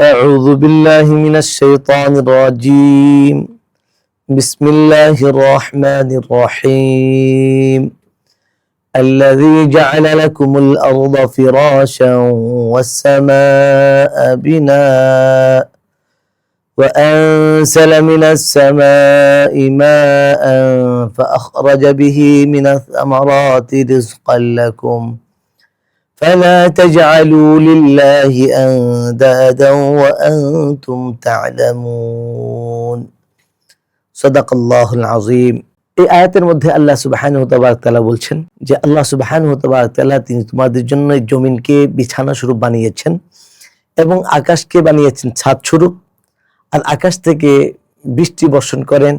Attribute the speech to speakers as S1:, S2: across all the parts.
S1: أعوذ بالله من الشيطان الرجيم. بسم الله الرحمن الرحيم. الذي جعل لكم الأرض فراشا والسماء بناء وأنزل من السماء ماء فأخرج به من الثمرات رزقا لكم. فلا تجعلوا لله أندادا وأنتم تعلمون صدق الله العظيم এই আয়াতের মধ্যে আল্লাহ সুবাহানু তাআলা বলছেন যে আল্লাহ সুবাহানু তাআলা তিনি তোমাদের জন্য এই জমিনকে বিছানা স্বরূপ বানিয়েছেন এবং আকাশকে বানিয়েছেন ছাদ স্বরূপ আর আকাশ থেকে বৃষ্টি বর্ষণ করেন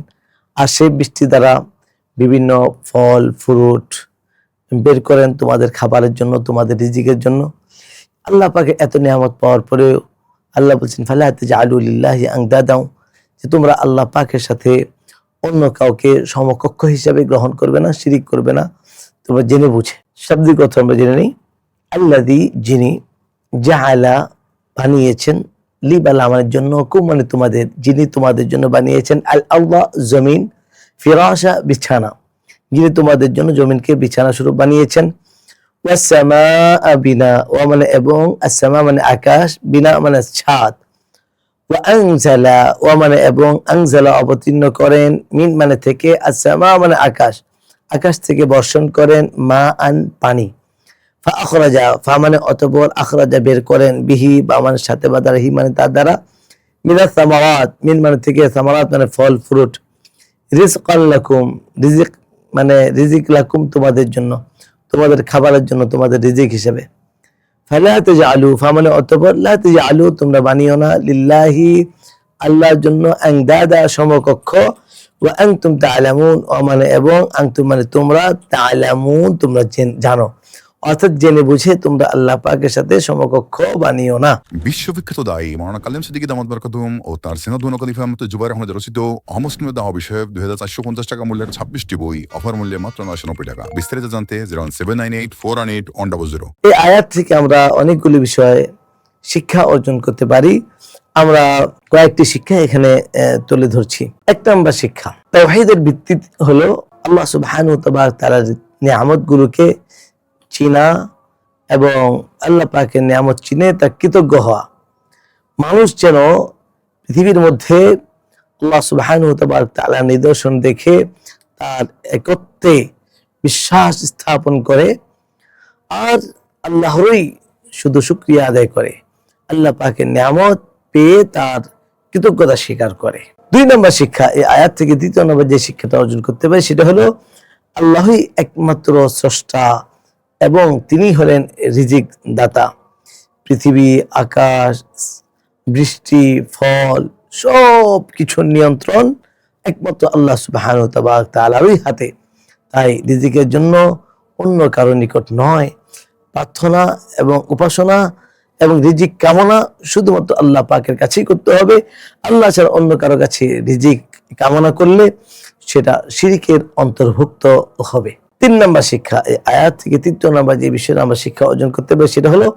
S1: আর সেই বৃষ্টি দ্বারা বিভিন্ন ফল ফ্রুট বের করেন তোমাদের খাবারের জন্য, তোমাদের রিজিকের জন্য। আল্লাহ পাকে এত নিয়ামত পাওয়ার পরেও আল্লাহ বলছেন, ফালা যে আলুলিল্লাহি আংদা দাও যে তোমরা আল্লাহ পাকের সাথে অন্য কাউকে সমকক্ষ হিসাবে গ্রহণ করবে না, শিরিক করবে না। তোমরা জেনে বুঝে। শাব্দিক কথা আমরা জেনে নিই। আল্লাদি যিনি জাহালা বানিয়েছেন, লিবাল আমাদের জন্য মানে তোমাদের, যিনি তোমাদের জন্য বানিয়েছেন আল আল্লাহ জমিন ফিরাসা বিছানা যিনি তোমাদের জন্য জমিনকে বিছানা স্বরূপ বানিয়েছেন। বিনা মানে এবং আসামা মানে আকাশ, বিনা মানে ছাদ। ওয়া মানে এবং আনজালা অবতীর্ণ করেন, মিন মানে থেকে আসামা মানে আকাশ। আকাশ থেকে বর্ষণ করেন মা আন পানি। ফা আখরাজা, ফা মানে আখরাজা বের করেন, বিহি বা মানে সাথে বা দ্বারা, হি মানে তার দ্বারা। মিনা সামারাত মিন মানে থেকে সামারাত মানে ফল, ফ্রুট। রিজকান লাকুম, রিজিক মানে রিজিক লাকুম তোমাদের জন্য, তোমাদের খাবারের জন্য তোমাদের রিজিক হিসেবে। ফালাতে যে আলু ফা মানে অতপর লাতে যে আলু তোমরা বানিও না, লিল্লাহি, আল্লাহর জন্য, আংদাদা সমকক্ষ ও তা আলামুন ও মানে এবং আং তুম মানে তোমরা তা আলামুন তোমরা জানো। অর্থাৎ জেনে বুঝে তোমরা আল্লাহ পাকের সাথে সমকক্ষ বানিও না।
S2: বিশ্ববিখ্যাত দায়ী মাওলানা কালিম সিদ্দিকী দামাত বরকাতুম ও তার সিনাদুন খলিফা আহমদ জুবাইর আহমদ রচিত অমুসলিম দাওয়া বিষয়ক দুই হাজার চারশো পঞ্চাশ টাকা মূল্যের ছাব্বিশটি বই অফার মূল্যে মাত্র নয়শো নব্বই টাকা। বিস্তারিত জানতে zero seven nine eight four one eight one double zero.
S1: এই আয়াত থেকে আমরা অনেকগুলি বিষয়ে শিক্ষা অর্জন করতে পারি। আমরা কয়েকটি শিক্ষা এখানে তুলে ধরছি। এক নম্বর শিক্ষা তাওহীদের ভিত্তি হলো আল্লাহ তাআলা তাআলার নিয়ামত গুলোকে চিনা এবং আল্লাহ পাকের নিয়ামত চিনে তার কৃতজ্ঞ হওয়া। মানুষ যেন পৃথিবীর মধ্যে আল্লাহ সুবহানাহু ওয়া তাআলার নিদর্শন দেখে তার একত্রে বিশ্বাস স্থাপন করে, আর আল্লাহরই শুধু শুক্রিয়া আদায় করে, আল্লাহ পাকের নিয়ামত পেয়ে তার কৃতজ্ঞতা স্বীকার করে। দুই নম্বর শিক্ষা, এই আয়াত থেকে দ্বিতীয় নম্বর যে শিক্ষাটা অর্জন করতে পারে সেটা হলো, আল্লাহই একমাত্র স্রষ্টা এবং তিনি হলেন রিজিক দাতা। পৃথিবী, আকাশ, বৃষ্টি, ফল, সব কিছুর নিয়ন্ত্রণ একমাত্র আল্লাহ সুবাহান তালারই হাতে। তাই রিজিকের জন্য অন্য কারও নিকট নয়। প্রার্থনা এবং উপাসনা এবং রিজিক কামনা শুধুমাত্র আল্লাহ পাকের কাছেই করতে হবে। আল্লাহ ছাড়া অন্য কারও কাছে রিজিক কামনা করলে সেটা শিরিকের অন্তর্ভুক্ত হবে। তিন নম্বর শিক্ষা আয়াত থেকে তৃতীয় নম্বর যে বিষয়ে আমরা শিক্ষা অর্জন করতে পারি সেটা হলো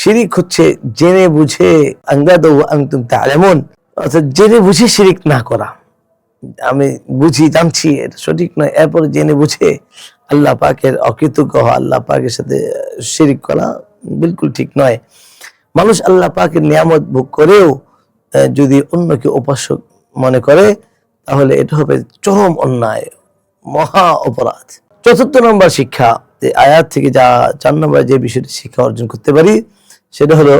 S1: শিরিক হচ্ছে জেনে বুঝে আঙ্গাদ আংতুম তালেমন অর্থাৎ জেনে বুঝে শিরিক না করা। আমি বুঝি, জানছি, এটা সঠিক নয়, এরপরে জেনে বুঝে আল্লাহ পাকের অকৃতজ্ঞ হওয়া, আল্লাহ পাকের সাথে শিরিক করা বিলকুল ঠিক নয়। মানুষ আল্লাহ পাকের নিয়ামত ভোগ করেও যদি অন্যকে উপাসক মনে করে, তাহলে এটা হবে চরম অন্যায়, মহা অপরাধ। চতুর্থ নম্বর শিক্ষা যে আয়াত থেকে যা চার নম্বর যে বিষয়টি শিক্ষা অর্জন করতে পারি, সেটা হলো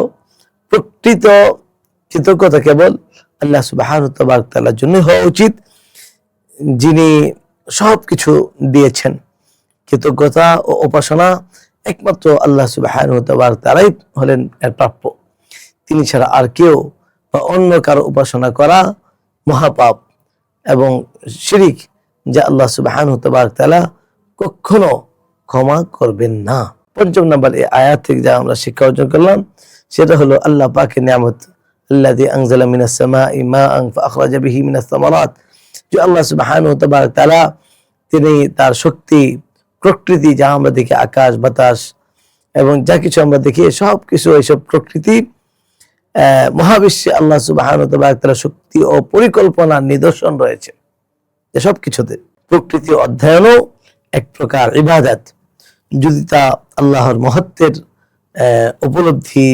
S1: প্রকৃত কৃতজ্ঞতা কেবল আল্লাহ সুবাহ তাআলার জন্য হওয়া উচিত, যিনি সব কিছু দিয়েছেন। কৃতজ্ঞতা ও উপাসনা একমাত্র আল্লাহ সুবাহ তারাই হলেন এর প্রাপ্য। তিনি ছাড়া আর কেউ বা অন্য কারও উপাসনা করা মহাপাপ এবং শিরিক যা আল্লাহ সুবাহ তাআলা কখনো ক্ষমা করবেন না। পঞ্চম নাম্বার এই আয়াত থেকে যা আমরা শিক্ষা অর্জন করলাম, সেটা হলো আল্লাহ পাকের নিয়ামত আল্লাহ আনজালা মিনাস সামাই মাআন ফাআখরাজা বিহি মিনাস সামারাত, যে আল্লাহ তাআলা তাআলা তিনি তার শক্তি, প্রকৃতি যা আমরা দেখি, আকাশ, বাতাস এবং যা কিছু আমরা দেখি সব কিছু এইসব প্রকৃতি মহাবিশ্বে আল্লাহ সুবাহ শক্তি ও পরিকল্পনার নিদর্শন রয়েছে। এসব কিছুতে প্রকৃতি অধ্যয়নও এক প্রকার ইবাদত। যদি তা আল্লাহর মহত্বের উপলব্ধি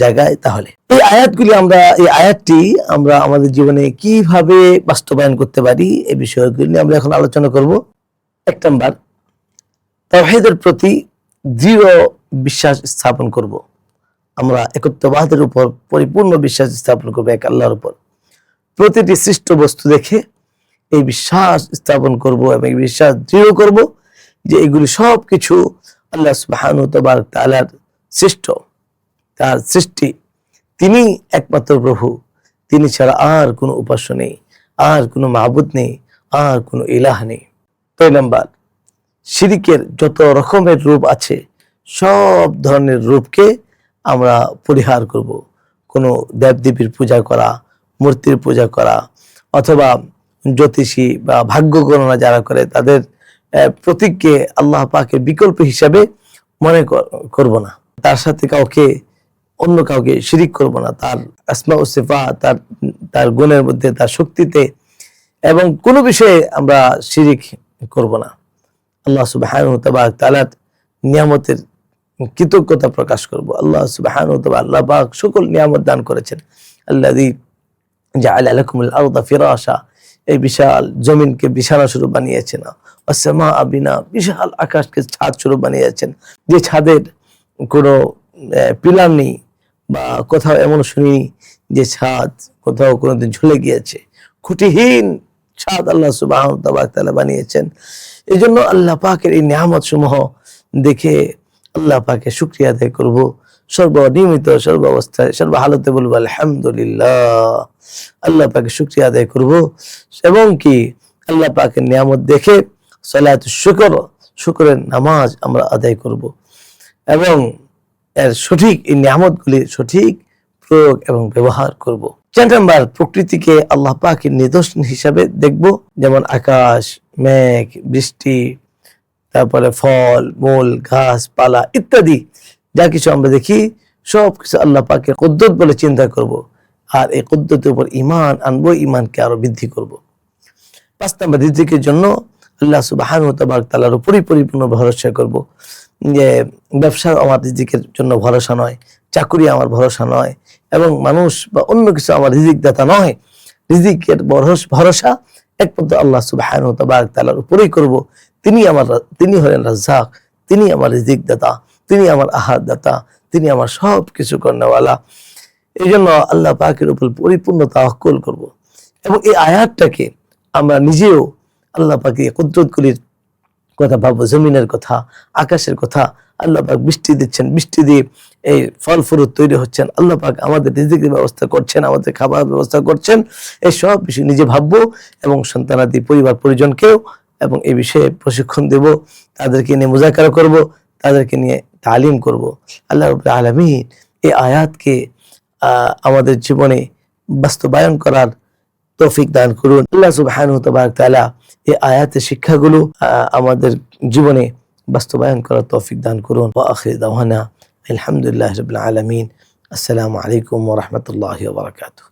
S1: জায়গায় তাহলে। এই আয়াতগুলি আমরা, এই আয়াতটি আমরা আমাদের জীবনে কীভাবে বাস্তবায়ন করতে পারি এই বিষয়গুলি নিয়ে আমরা এখন আলোচনা করব। এক নম্বর, তাওহীদের প্রতি দৃঢ় বিশ্বাস স্থাপন করব। আমরা একত্ববাদের উপর পরিপূর্ণ বিশ্বাস স্থাপন করব এক আল্লাহর উপর। প্রতিটি সৃষ্ট বস্তু দেখে এই বিশ্বাস স্থাপন করব এবং এই বিশ্বাস দৃঢ় করব। যে এগুলি সব কিছু আল্লাহ সুবহানাহু ওয়া তাআলার সৃষ্ট, তার সৃষ্টি। তিনি একমাত্র প্রভু। তিনি ছাড়া আর কোনো উপাস্য নেই, আর কোনো মাহবুদ নেই, আর কোনো ইলাহ নেই। দুই নাম্বার শিরিকের যত রকমের রূপ আছে, সব ধরনের রূপকে আমরা পরিহার করব। কোনো দেবদেবীর পূজা করা, মূর্তির পূজা করা, অথবা জ্যোতিষী বা ভাগ্য গণনা যারা করে, তাদের প্রতীককে আল্লাহ পাকের বিকল্প হিসাবে মনে করব না। তার সাথে কাউকে, অন্য কাউকে শিরিক করব না। তার আসমা ও সিফা, তার তার গুণের মধ্যে, তার শক্তিতে এবং কোনো বিষয়ে আমরা শিরিক করব না। আল্লাহ সুবহানাহু ওয়া তাআলার নিয়ামতের কৃতজ্ঞতা প্রকাশ করব। আল্লাহ সুবহানাহু ওয়া তাআলা আল্লাহ পাক সকল নিয়ামত দান করেছেন। আল্লাযী জাআলা লাকুমুল আরদা আসা এই বিশাল জমিনকে বিছানা স্বরূপ বানিয়েছেন। অসমা আবিনা বিশাল আকাশকে ছাদ স্বরূপ বানিয়েছেন। যে ছাদের কোনো পিলার নেই বা কোথাও এমন শুনি যে ছাদ কোথাও কোনোদিন ঝুলে গিয়েছে। খুঁটিহীন ছাদ আল্লাহ সুবাহ তাআলা বানিয়েছেন। এই জন্য আল্লাহ পাকের এই নিয়ামত সমূহ দেখে আল্লাহ পাকে শুক্রিয়া আদায় করব। সর্বনিয়মিত সর্ব অবস্থায় সর্ব হালতে বলব আলহামদুলিল্লাহ। আল্লাহ পাকে শুক্রিয়া আদায় করব। এবং কি আল্লাহ পাকের নিয়ামত দেখে সালাত শুকর, শুকরের নামাজ আমরা আদায় করব। এবং এর সঠিক এই নিয়ামতগুলির সঠিক প্রয়োগ এবং ব্যবহার করব। চার নাম্বার, প্রকৃতিকে আল্লাহ পাকের নিদর্শন হিসাবে দেখব। যেমন আকাশ, মেঘ, বৃষ্টি, তারপরে ফল, মূল ঘাস পালা ইত্যাদি যা কিছু আমরা দেখি, সব কিছু আল্লাহ পাকে কুদ্দত বলে চিন্তা করব। আর এই কুদ্দতের উপর ইমান আনব ইমানকে আরও বৃদ্ধি করব। পাঁচ নাম্বার, রিজিকের জন্য আল্লাহ সুবাহান তালার উপরই পরিপূর্ণ ভরসা করব। যে ব্যবসা আমার রিজিকের জন্য ভরসা নয়, চাকুরি আমার ভরসা নয় এবং মানুষ বা অন্য কিছু আমার রিজিক দাতা নয়। রিজিকের ভরস- একমাত্র আল্লাহ সুবাহান তালার উপরেই করব। তিনি আমার তিনি হলেন রাজ্জাক, তিনি আমার রিজিক দাতা, তিনি আমার আহার দাতা, তিনি আমার সব কিছু কর্ণওয়ালা। এই জন্য আল্লাহ পাকের উপর পরিপূর্ণ তাওয়াক্কুল করব। এবং এই আয়াতটাকে আমরা নিজেও আল্লাহ পাকে কুদরতগুলির কথা ভাববো জমিনের কথা, আকাশের কথা, আল্লাহ পাক বৃষ্টি দিচ্ছেন, বৃষ্টি দিয়ে এই ফল ফুরুত তৈরি হচ্ছেন, আল্লাহ পাক আমাদের রিজিকের ব্যবস্থা করছেন, আমাদের খাবার ব্যবস্থা করছেন, এই সব বিষয় নিজে ভাববো এবং সন্তানাদি পরিবার পরিজনকেও এবং এই বিষয়ে প্রশিক্ষণ দেব, তাদেরকে নিয়ে মুজাকারা করব, তাদেরকে নিয়ে তালিম করব। আল্লাহ রবুল্লা আলমিন এই আয়াতকে আমাদের জীবনে বাস্তবায়ন করার তৌফিক দান করুন। আল্লাহ সুবহানাহু ওয়া তাআলা এই আয়াতের শিক্ষাগুলো আমাদের জীবনে বাস্তবায়ন করার তৌফিক দান করুন। ওয়া আখির দাওয়ানা আলহামদুলিল্লাহ রবিল আলমিন। আসসালামু আলাইকুম ওয়া রাহমাতুল্লাহি ওয়া বারাকাতুহু।